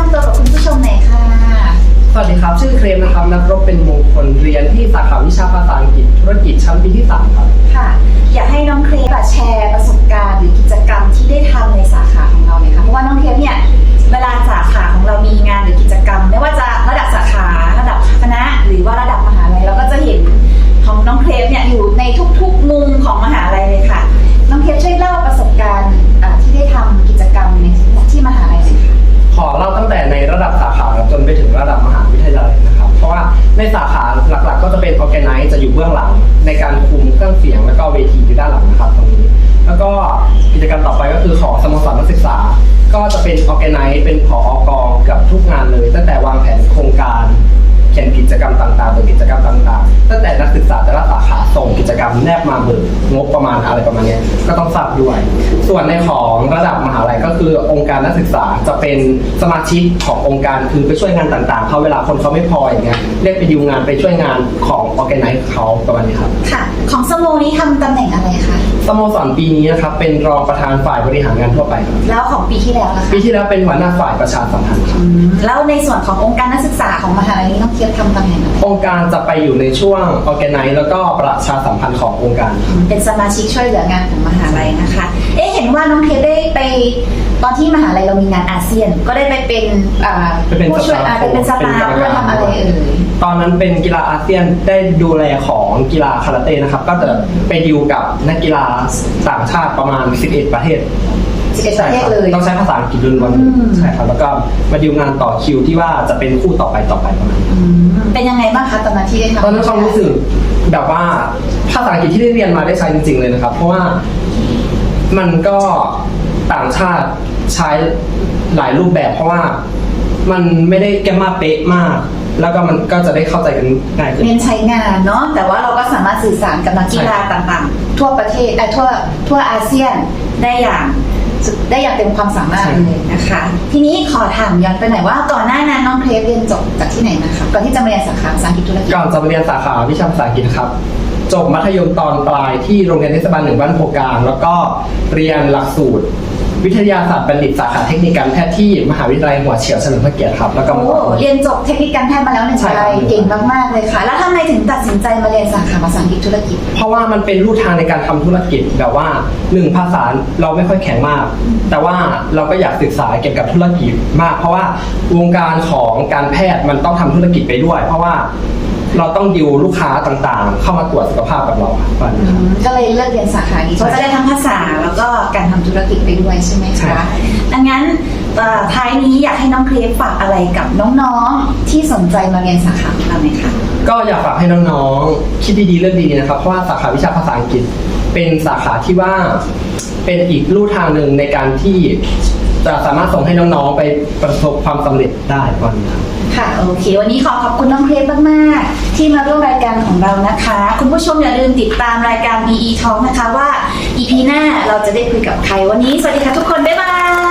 แนะนำตัวกับคุณผู้ชมหน่อยค่ะ สวัสดีครับ ชื่อเครมนะครับนักรบเป็นมงคลเรียนที่สาขาวิชาภาษาอังกฤษธุรกิจชั้นปีที่3ครับ ค่ะ รื่องเสียงแล้วก็เวทีอยู่ด้านหลังนะครับตรงนี้ แล้วก็กิจกรรมต่อไปก็คือของสโมสรนักศึกษา ก็จะเป็น organize เป็นผออกองกับทุกงานเลย ตั้งแต่วางแผนโครงการเขียนกิจกรรมต่างๆตัวกิจกรรมต่างๆ ตั้งแต่นักศึกษาแต่ละสาขาส่งกิจกรรมแนบมาเบิกงบประมาณอะไรประมาณนี้ก็ต้องทราบด้วย ส่วนในของระดับมหาลัยก็คือองค์การนักศึกษาจะเป็นสมาชิกขององค์การคือไปช่วยงานต่างๆเขาเวลาคนเขาไม่พออย่างเงี้ยเรียกไปดิวงานไปช่วยงานของออแกไนซ์เขาประมาณนี้ครับค่ะ นี้ทำตำแหน่งอะไรคะ สโมสรปีนี้นะครับเป็นรองประธานฝ่ายบริหารงานทั่วไปครับแล้วของปีที่แล้วนะคะปีที่แล้วเป็นหัวหน้าฝ่ายประชาสัมพันธ์ครับแล้วในส่วนขององค์การนักศึกษาของมหาลัยนี้น้องเคียบทำตำแหน่งอะไรองค์การจะไปอยู่ในช่วงออแกไนซ์แล้วก็ประชาสัมพันธ์ขององค์การครับเป็นสมาชิกช่วยเหลืองานของมหาลัยนะคะ เอ๊ะเห็นว่าน้องเคียบได้ไป ตอนที่มหาลัยเรามีงานอาเซียน ก็ได้ไปเป็นอ่าไปเป็นผู้ช่วยสตาฟอ่าไปเป็นสตาฟเป็นกรรมด้วยการทำอะไรเอ่ย ตอนนั้นเป็นกีฬาอาเซียนได้ดูแลของกีฬาคาราเต้นะครับ ก็จะไปดิวกับนักกีฬาต่างชาติประมาณ 11 ประเทศ11ประเทศใช่ครับเลยต้องใช้ภาษาอังกฤษล้วนอืม ๆใช่ครับแล้วก็มาดิวงานต่อคิวที่ว่าจะเป็นคู่ต่อไปต่อไปประมาณนี้อืมเป็นยังไงบ้างคะตอนนั้นที่ได้ทำ ตอนนั้นความรู้สึกแบบว่าภาษาอังกฤษที่ได้เรียนมาได้ใช้จริงๆเลยนะครับ เพราะว่ามันก็ ต่างชาติใช้หลายรูปแบบเพราะว่ามันไม่ได้แกมมาเป๊ะมาก แล้วก็มันก็จะได้เข้าใจกันง่ายขึ้น เน้นใช้งานเนาะแต่ว่าเราก็สามารถสื่อสารกับนักกีฬาต่างๆ ทั่วประเทศเอ่อทั่วทั่วอาเซียนได้อย่างสุดได้อย่างเต็มความสามารถใช่ เลยนะคะ ทีนี้ขอถามย้อนไปหน่อยว่าก่อนหน้านั้นน้องเครปเรียนจบจากที่ไหนมาคะก่อนที่จะมาเรียนสาขาภาษาอังกฤษธุรกิจก่อนจะมาเรียนสาขาวิชาภาษาอังกฤษครับจบมัธยมตอนปลายที่โรงเรียนเทศบาลหนึ่งบ้านโพกลาง แล้วก็เรียนหลักสูตร วิทยาศาสตร์บัณฑิตสาขาเทคนิคการแพทย์ที่มหาวิทยาลัยหัวเฉียวเฉลิมพระเกียรติครับ แล้วก็โอ้มาต่อเรียนจบเทคนิคการแพทย์มาแล้วหนึ่งใช่ใบครับเก่งมากๆเลยค่ะ แล้วทำไมถึงตัดสินใจมาเรียนสาขาภาษาอังกฤษธุรกิจ เพราะว่ามันเป็นรูทางในการทำธุรกิจแบบว่าหนึ่งภาษาเราไม่ค่อยแข็งมาก แต่ว่าเราก็อยากศึกษาเกี่ยวกับธุรกิจมาก เพราะว่าวงการของการแพทย์มันต้องทำธุรกิจไปด้วย เพราะว่า เราต้องดิวลูกค้าต่างๆ เข้ามาตรวจสุขภาพกับเราครับประมาณนี้ครับ ก็เลยเลือกเรียนสาขานี้เพราะจะได้ทั้งภาษาแล้วก็การทำธุรกิจไปด้วยใช่ไหมใช่คะ ดังนั้นเอ่อท้ายนี้อยากให้น้องเครปฝากอะไรกับน้องๆ ที่สนใจมาเรียนสาขาของเราไหมคะ ก็อยากฝากให้น้องๆ คิดดีๆเรื่องดีๆ นะครับ เพราะว่าสาขาวิชาภาษาอังกฤษ เป็นสาขาที่ว่าเป็นอีกลู่ทางหนึ่งในการที่ จะสามารถส่งให้น้องๆไปประสบความสำเร็จได้วันนี้ ค่ะโอเค วันนี้ขอขอบคุณน้องเครปมากๆ ที่มาร่วมรายการของเรานะคะ คุณผู้ชมอย่าลืมติดตามรายการ BE Talk นะคะว่า EP หน้าเราจะได้คุยกับใครวันนี้ สวัสดีค่ะทุกคน บ๊ายบาย